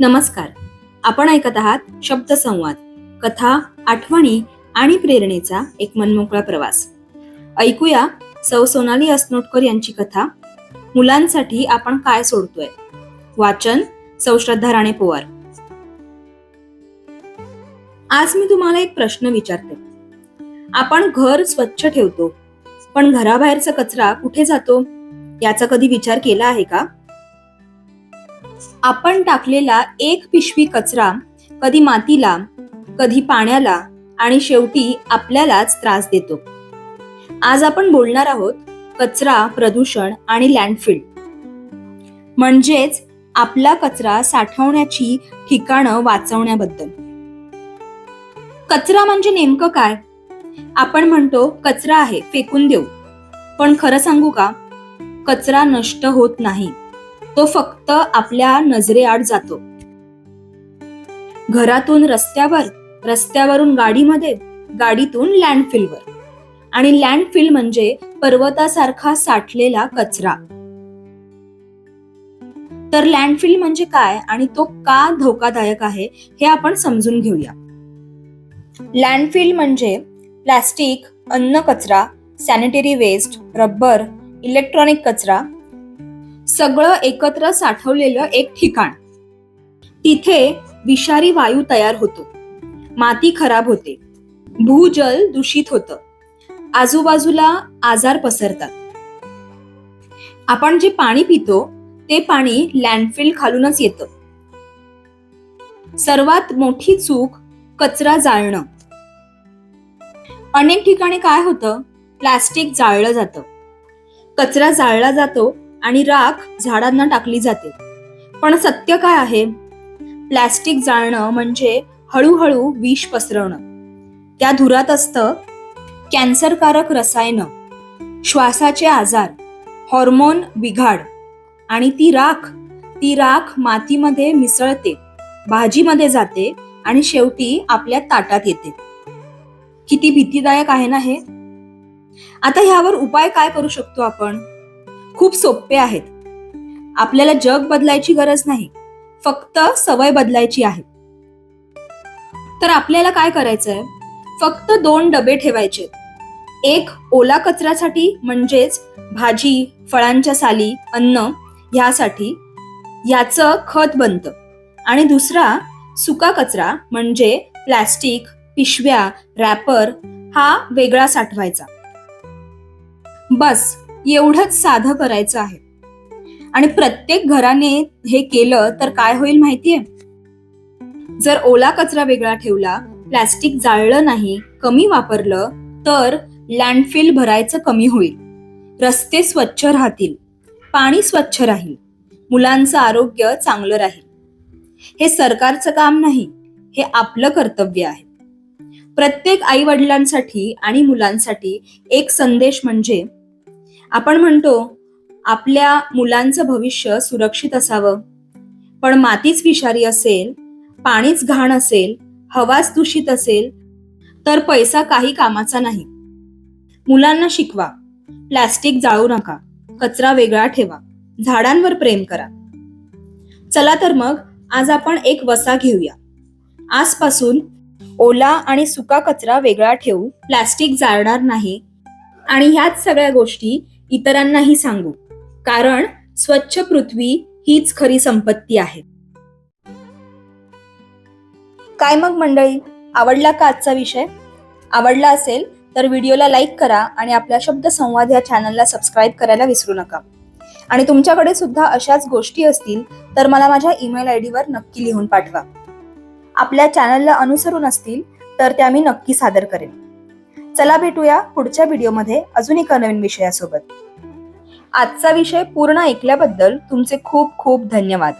नमस्कार. आपण ऐकत आहात शब्दसंवाद कथा आठवणी आणि प्रेरणेचा एक मनमोकळा प्रवास. ऐकूया सौ सोनाली असनोटकर यांची कथा मुलांसाठी आपण काय सोडतोय? वाचन सौ श्रद्धा राणे पोवार. आज मी तुम्हाला एक प्रश्न विचारते. आपण घर स्वच्छ ठेवतो पण घराबाहेरचा कचरा कुठे जातो? याचा कधी विचार केला आहे का? आपण टाकलेला एक पिशवी कचरा कधी मातीला कधी पाण्याला आणि शेवटी आपल्यालाच त्रास देतो. आज आपण बोलणार आहोत कचरा प्रदूषण आणि लँडफिल म्हणजेच आपला कचरा साठवण्याची ठिकाणं वाचवण्याबद्दल. कचरा म्हणजे नेमकं काय? आपण म्हणतो कचरा आहे फेकून देऊ. पण खरं सांगू का? कचरा नष्ट होत नाही. तो फक्त आपल्या नजरेआड जातो. घरातून रस्त्यावर रस्त्यावरून गाडीमध्ये गाडीतून लँडफिलवर आणि लँडफिल म्हणजे पर्वतासारखा साठलेला कचरा. तर लँडफिल म्हणजे काय आणि तो का धोकादायक आहे हे आपण समजून घेऊया. लँडफिल म्हणजे प्लॅस्टिक अन्न कचरा सॅनिटरी वेस्ट रबर इलेक्ट्रॉनिक कचरा सगळं एकत्र साठवलेलं एक ठिकाण. तिथे विषारी वायू तयार होतो. माती खराब होते. भूजल दूषित होतं. आजूबाजूला आजार पसरतात. आपण जे पाणी पितो ते पाणी लँडफिल खालूनच येतं. सर्वात मोठी चूक कचरा जाळणं. अनेक ठिकाणी काय होतं? प्लास्टिक जाळलं जातं. कचरा जाळला जातो आणि राख झाडांना टाकली जाते. पण सत्य काय आहे? प्लॅस्टिक जाळणं म्हणजे हळूहळू विष पसरवणं. त्या धुरात असतं कॅन्सरकारक रसायनं श्वासाचे आजार हॉर्मोन बिघाड आणि ती राख ती राख मातीमध्ये मिसळते भाजीमध्ये जाते आणि शेवटी आपल्या ताटात येते. किती भीतीदायक आहे ना हे? आता ह्यावर उपाय काय करू शकतो आपण? खूप सोपे आहेत. आपल्याला जग बदलायची गरज नाही. फक्त सवय बदलायची आहे. तर आपल्याला काय करायचंय? फक्त दोन डबे ठेवायचे. एक ओला कचऱ्यासाठी म्हणजेच भाजी फळांच्या साली अन्न ह्यासाठी. याचं खत बनतं. आणि दुसरा सुका कचरा म्हणजे प्लॅस्टिक पिशव्या रॅपर हा वेगळा साठवायचा. बस. एवढंच साधं करायचं आहे. आणि प्रत्येक घराने हे केलं तर काय होईल माहितीये? जर ओला कचरा वेगळा ठेवला प्लॅस्टिक जाळलं नाही कमी वापरलं तर लँडफिल भरायचं कमी होईल. रस्ते स्वच्छ राहतील. पाणी स्वच्छ राहील. मुलांचं आरोग्य चांगलं राहील. हे सरकारचं काम नाही हे आपलं कर्तव्य आहे. प्रत्येक आई वडिलांसाठी आणि मुलांसाठी एक संदेश म्हणजे आपण म्हणतो आपल्या मुलांचं भविष्य सुरक्षित असावं. पण मातीच विषारी असेल पाणीच घाण असेल हवाच दूषित असेल तर पैसा काही कामाचा नाही. मुलांना शिकवा. प्लॅस्टिक जाळू नका. कचरा वेगळा ठेवा. झाडांवर प्रेम करा. चला तर मग आज आपण एक वसा घेऊया. आजपासून ओला आणि सुका कचरा वेगळा ठेवू प्लॅस्टिक जाळणार नाही. आणि ह्याच सगळ्या गोष्टी इतरांनाही सांगू. कारण स्वच्छ पृथ्वी हीच खरी संपत्ती आहे. काय मग मंडळी? आवडला का आजचा विषय? आवडला असेल तर व्हिडिओला लाईक करा आणि आपल्या शब्द संवाद या चॅनलला सबस्क्राईब करायला विसरू नका. आणि तुमच्याकडे सुद्धा अशाच गोष्टी असतील तर मला माझ्या ईमेल आय डीवर नक्की लिहून पाठवा. आपल्या चॅनलला अनुसरून असतील तर त्या मी नक्की सादर करेन. चला भेटूया पुढच्या व्हिडिओमध्ये. अजून एका नवीन विषयासोबत. आजचा विषय पूर्ण ऐकल्याबद्दल तुमचे खूप खूप धन्यवाद.